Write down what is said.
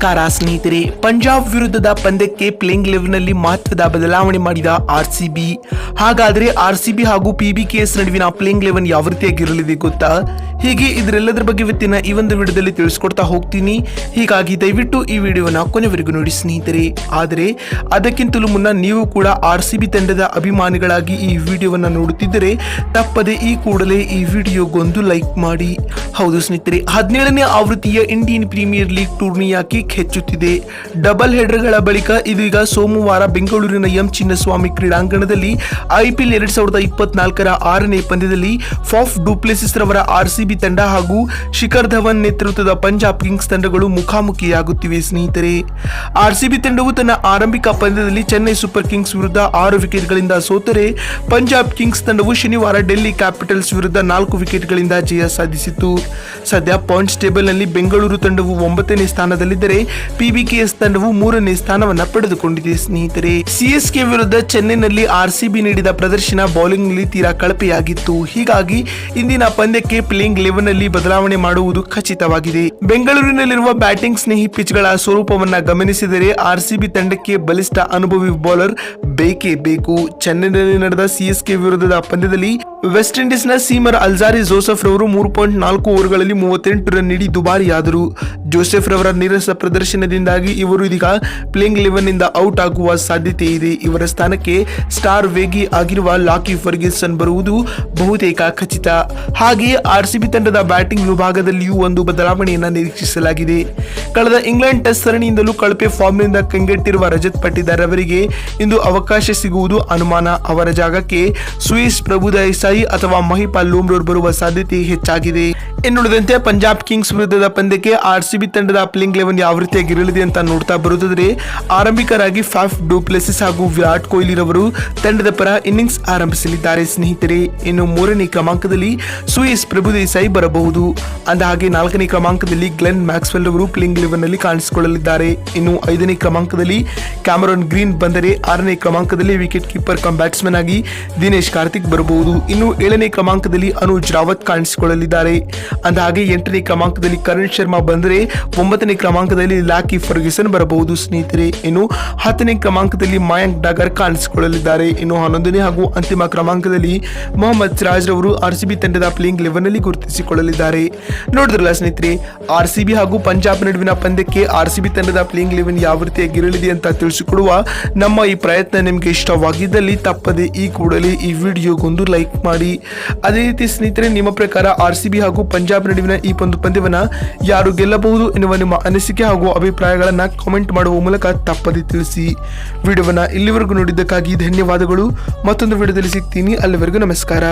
ನಮಸ್ಕಾರ ಸ್ನೇಹಿತರೆ, ಪಂಜಾಬ್ ವಿರುದ್ಧದ ಪಂದ್ಯಕ್ಕೆ ಪ್ಲೇಯಿಂಗ್ ಲೆವೆನ್ನಲ್ಲಿ ಮಹತ್ವದ ಬದಲಾವಣೆ ಮಾಡಿದ ಆರ್ ಸಿ ಬಿ ಹಾಗಾದ್ರೆ ಆರ್ ಸಿ ಬಿ ಹಾಗೂ ಪಿ ಬಿ ಕೆ ಎಸ್ ನಡುವಿನ ಪ್ಲೇಯಿಂಗ್ ಲೆವೆನ್ ಯಾವ ರೀತಿಯಾಗಿರಲಿದೆ ಗೊತ್ತಾ? ಹೀಗೆ ಇದರೆಲ್ಲದರ ಬಗ್ಗೆ ಇವತ್ತಿನ ಈ ಒಂದು ವಿಡಿಯೋದಲ್ಲಿ ತಿಳಿಸ್ಕೊಡ್ತಾ ಹೋಗ್ತೀನಿ. ಹೀಗಾಗಿ ದಯವಿಟ್ಟು ಈ ವಿಡಿಯೋನ ಕೊನೆವರೆಗೂ ನೋಡಿ ಸ್ನೇಹಿತರೆ. ಆದರೆ, ಅದಕ್ಕಿಂತಲೂ ಮುನ್ನ ನೀವು ಕೂಡ ಆರ್ ಸಿ ಬಿ ತಂಡದ ಅಭಿಮಾನಿಗಳಾಗಿ ಈ ವಿಡಿಯೋವನ್ನು ನೋಡುತ್ತಿದ್ದರೆ, ತಪ್ಪದೆ ಈ ಕೂಡಲೇ ಈ ವಿಡಿಯೋಗೊಂದು ಲೈಕ್ ಮಾಡಿ. ಹೌದು ಸ್ನೇಹಿತರೆ, ಹದಿನೇಳನೇ ಆವೃತ್ತಿಯ ಇಂಡಿಯನ್ ಪ್ರೀಮಿಯರ್ ಲೀಗ್ ಟೂರ್ನಿಯ ಕಿಕ್ ಹೆಚ್ಚುತ್ತಿದೆ. ಡಬಲ್ ಹೆಡರ್ಗಳ ಬಳಿಕ ಇದೀಗ ಸೋಮವಾರ ಬೆಂಗಳೂರಿನ ಎಂ ಚಿನ್ನಸ್ವಾಮಿ ಕ್ರೀಡಾಂಗಣದಲ್ಲಿ ಐಪಿಎಲ್ ಎರಡ್ ಸಾವಿರದ ಇಪ್ಪತ್ನಾಲ್ಕರ ಆರನೇ ಪಂದ್ಯದಲ್ಲಿ ಫಾಫ್ ಡೂಪ್ಲೆಸಿಸ್ ರವರ ಆರ್ಸಿಬಿ ತಂಡ ಹಾಗೂ ಶಿಖರ್ ಧವನ್ ನೇತೃತ್ವದ ಪಂಜಾಬ್ ಕಿಂಗ್ಸ್ ತಂಡಗಳು ಮುಖಾಮುಖಿಯಾಗುತ್ತಿವೆ ಸ್ನೇಹಿತರೆ. ಆರ್ಸಿಬಿ ತಂಡವು ತನ್ನ ಆರಂಭಿಕ ಪಂದ್ಯದಲ್ಲಿ ಚೆನ್ನೈ ಸೂಪರ್ ಕಿಂಗ್ಸ್ ವಿರುದ್ಧ ಆರು ವಿಕೆಟ್ಗಳಿಂದ ಸೋತರೆ. ಪಂಜಾಬ್ ಕಿಂಗ್ಸ್ ತಂಡವು ಶನಿವಾರ ಡೆಲ್ಲಿ ಕ್ಯಾಪಿಟಲ್ಸ್ ವಿರುದ್ಧ ನಾಲ್ಕು ವಿಕೆಟ್ಗಳಿಂದ ಜಯ ಸಾಧಿಸಿತು ಸದ್ಯ ಪಾಯಿಂಟ್ಸ್ ಟೇಬಲ್ನಲ್ಲಿ ಬೆಂಗಳೂರು ತಂಡವು ಒಂಬತ್ತನೇ ಸ್ಥಾನದಲ್ಲಿದ್ದರೆ ಪಿಬಿಕೆಎಸ್ ತಂಡವು ಮೂರನೇ ಸ್ಥಾನವನ್ನ ಪಡೆದುಕೊಂಡಿದೆ, ಸ್ನೇಹಿತರೆ. ಸಿಎಸ್ಕೆ ವಿರುದ್ಧ ಚೆನ್ನೈನಲ್ಲಿ ಆರ್ಸಿಬಿ ನೀಡಿದ ಪ್ರದರ್ಶನ ಬೌಲಿಂಗ್ನಲ್ಲಿ ತೀರಾ ಕಳಪೆಯಾಗಿತ್ತು. ಹೀಗಾಗಿ ಇಂದಿನ ಪಂದ್ಯಕ್ಕೆ ಪ್ಲೇಯಿಂಗ್ ಲೆವೆನ್ನಲ್ಲಿ ಬದಲಾವಣೆ ಮಾಡುವುದು ಖಚಿತವಾಗಿದೆ. ಬೆಂಗಳೂರಿನಲ್ಲಿರುವ ಬ್ಯಾಟಿಂಗ್ ಸ್ನೇಹಿ ಪಿಚ್ಗಳ ಸ್ವರೂಪವನ್ನ ಗಮನಿಸಿದರೆ ಆರ್ಸಿಬಿ ತಂಡಕ್ಕೆ ಬಲಿಷ್ಠ ಅನುಭವಿ ಬೌಲರ್ ಬೇಕೇ ಬೇಕು. ಚೆನ್ನೈನಲ್ಲಿ ನಡೆದ ಸಿಎಸ್ಕೆ ವಿರುದ್ಧದ ಪಂದ್ಯದಲ್ಲಿ ವೆಸ್ಟ್ ಇಂಡೀಸ್ನ ಸೀಮರ್ ಅಲ್ಜಾರಿ ಜೋಸೆಫ್ ರವರು ಮೂರು ಪಾಯಿಂಟ್ ನಾಲ್ಕು ಓವರ್ಗಳಲ್ಲಿ ಮೂವತ್ತೆಂಟು ರನ್ ನೀಡಿ ದುಬಾರಿಯಾದರು. ಜೋಸೆಫ್ ರವರ ನೀರಸ ಪ್ರದರ್ಶನದಿಂದಾಗಿ ಇವರು ಇದೀಗ ಪ್ಲೇಯಿಂಗ್ ಲೆವೆನ್ನಿಂದ ಔಟ್ ಆಗುವ ಸಾಧ್ಯತೆ ಇದೆ. ಇವರ ಸ್ಥಾನಕ್ಕೆ ಸ್ಟಾರ್ ವೇಗಿ ಆಗಿರುವ ಲಾಕಿ ಫರ್ಗಿಸನ್ ಬರುವುದು ಬಹುತೇಕ ಖಚಿತ. ಹಾಗೆಯೇ ಆರ್ಸಿಬಿ ತಂಡದ ಬ್ಯಾಟಿಂಗ್ ವಿಭಾಗದಲ್ಲಿಯೂ ಒಂದು ಬದಲಾವಣೆಯನ್ನು ನಿರೀಕ್ಷಿಸಲಾಗಿದೆ. ಕಳೆದ ಇಂಗ್ಲೆಂಡ್ ಟೆಸ್ಟ್ ಸರಣಿಯಿಂದಲೂ ಕಳಪೆ ಫಾರ್ಮ್ನಿಂದ ಕಂಗೆಟ್ಟಿರುವ ರಜತ್ ಪಟ್ಟಿದಾರ್ ಅವರಿಗೆ ಇಂದು ಅವಕಾಶ ಸಿಗುವುದು ಅನುಮಾನ. ಅವರ ಜಾಗಕ್ಕೆ ಸುಯಿಸ್ ಪ್ರಭುದೇಸಾಯಿ ಅಥವಾ ಮಹಿಪಾಲ್ ಲೂಮ್ರೋರ್ ಬರುವ ಸಾಧ್ಯತೆ ಹೆಚ್ಚಾಗಿದೆ. ಇನ್ನುಳಿದಂತೆ ಪಂಜಾಬ್ ಕಿಂಗ್ಸ್ ವಿರುದ್ಧದ ಪಂದ್ಯಕ್ಕೆ ಆರ್ಸಿಬಿ ತಂಡದ ಪ್ಲೇಯಿಂಗ್ ಲೆವೆನ್ ಯಾವ ರೀತಿಯಾಗಿರಲಿದೆ ಅಂತ ನೋಡ್ತಾ ಬರುತ್ತಿದ್ರೆ, ಆರಂಭಿಕರಾಗಿ ಫಾಫ್ ಡೂಪ್ಲೆಸಿಸ್ ಹಾಗೂ ವಿರಾಟ್ ಕೊಹ್ಲಿ ರವರು ತಂಡದ ಪರ ಇನ್ನಿಂಗ್ಸ್ ಆರಂಭಿಸಲಿದ್ದಾರೆ. ಸ್ನೇಹಿತರೆ, ಇನ್ನು ಮೂರನೇ ಕ್ರಮಾಂಕದಲ್ಲಿ ಸುಯಿಸ್ ಪ್ರಭುದೇಸಾಯಿ ಬರಬಹುದು. ಅಂದ ಹಾಗೆ ನಾಲ್ಕನೇ ಕ್ರಮಾಂಕದಲ್ಲಿ ಗ್ಲೆನ್ ಮ್ಯಾಕ್ಸ್ವೆಲ್ ಅವರು ಪ್ಲಿಂಗ್ ಲೆವೆನ್ನಲ್ಲಿ ಕಾಣಿಸಿಕೊಳ್ಳಲಿದ್ದಾರೆ. ಇನ್ನು ಐದನೇ ಕ್ರಮಾಂಕದಲ್ಲಿ ಕ್ಯಾಮರಾನ್ ಗ್ರೀನ್ ಬಂದರೆ ಆರನೇ ಕ್ರಮಾಂಕದಲ್ಲಿ ವಿಕೆಟ್ ಕೀಪರ್ ಕಮ್ ಬ್ಯಾಟ್ಸ್ಮನ್ ಆಗಿ ದಿನೇಶ್ ಕಾರ್ತಿಕ್ ಬರಬಹುದು. ಇನ್ನು ಏಳನೇ ಕ್ರಮಾಂಕದಲ್ಲಿ ಅನುಜ್ ರಾವತ್ ಕಾಣಿಸಿಕೊಳ್ಳಲಿದ್ದಾರೆ. ಅಂದಹಾಗೆ ಎಂಟನೇ ಕ್ರಮಾಂಕದಲ್ಲಿ ಕರಣ್ ಶರ್ಮಾ ಬಂದರೆ ಒಂಬತ್ತನೇ ಕ್ರಮಾಂಕದಲ್ಲಿ ಲಾಕಿ ಫರ್ಗ್ಯೂಸನ್ ಬರಬಹುದು. ಸ್ನೇಹಿತರೆ, ಇನ್ನು ಹತ್ತನೇ ಕ್ರಮಾಂಕದಲ್ಲಿ ಮಯಾಂಕ್ ಡಾಗರ್ ಕಾಣಿಸಿಕೊಳ್ಳಲಿದ್ದಾರೆ. ಇನ್ನು ಹನ್ನೊಂದನೇ ಹಾಗೂ ಅಂತಿಮ ಕ್ರಮಾಂಕದಲ್ಲಿ ಮೊಹಮ್ಮದ್ ಸಿರಾಜ್ ರವರು ಆರ್ಸಿಬಿ ತಂಡದ ಪ್ಲೇಯಿಂಗ್ ಲೆವೆನ್ ಅಲ್ಲಿ ಗುರುತಿಸಿಕೊಳ್ಳಲಿದ್ದಾರೆ. ನೋಡಿದ್ರಲ್ಲ ಸ್ನೇಹಿತರೆ ಆರ್ಸಿಬಿ ಹಾಗೂ ಪಂಜಾಬ್ ನಡುವಿನ ಪಂದ್ಯಕ್ಕೆ ಆರ್ಸಿಬಿ ತಂಡದ ಪ್ಲೇಯಿಂಗ್ ಲೆವೆನ್ ಯಾವ ರೀತಿಯಾಗಿರಲಿದೆ ಅಂತ ತಿಳಿಸಿಕೊಡುವ ನಮ್ಮ ಈ ಪ್ರಯತ್ನ ನಿಮಗೆ ಇಷ್ಟವಾಗಿದ್ದಲ್ಲಿ ತಪ್ಪದೆ ಈ ಕೂಡಲೇ ಈ ವಿಡಿಯೋಗೊಂದು ಲೈಕ್ ಮಾಡಿ. ಅದೇ ರೀತಿ ಸ್ನೇಹಿತರೆ, ನಿಮ್ಮ ಪ್ರಕಾರ ಆರ್ ಸಿ ಬಿ ಹಾಗೂ ಪಂಜಾಬ್ ನಡುವಿನ ಈ ಒಂದು ಪಂದ್ಯವನ್ನು ಯಾರು ಗೆಲ್ಲಬಹುದು ಎನ್ನುವ ನಿಮ್ಮ ಅನಿಸಿಕೆ ಹಾಗೂ ಅಭಿಪ್ರಾಯಗಳನ್ನು ಕಾಮೆಂಟ್ ಮಾಡುವ ಮೂಲಕ ತಪ್ಪದೆ ತಿಳಿಸಿ. ವಿಡಿಯೋವನ್ನು ಇಲ್ಲಿವರೆಗೂ ನೋಡಿದ್ದಕ್ಕಾಗಿ ಧನ್ಯವಾದಗಳು. ಮತ್ತೊಂದು ವಿಡಿಯೋದಲ್ಲಿ ಸಿಗ್ತೀನಿ. ಅಲ್ಲಿವರೆಗೂ ನಮಸ್ಕಾರ.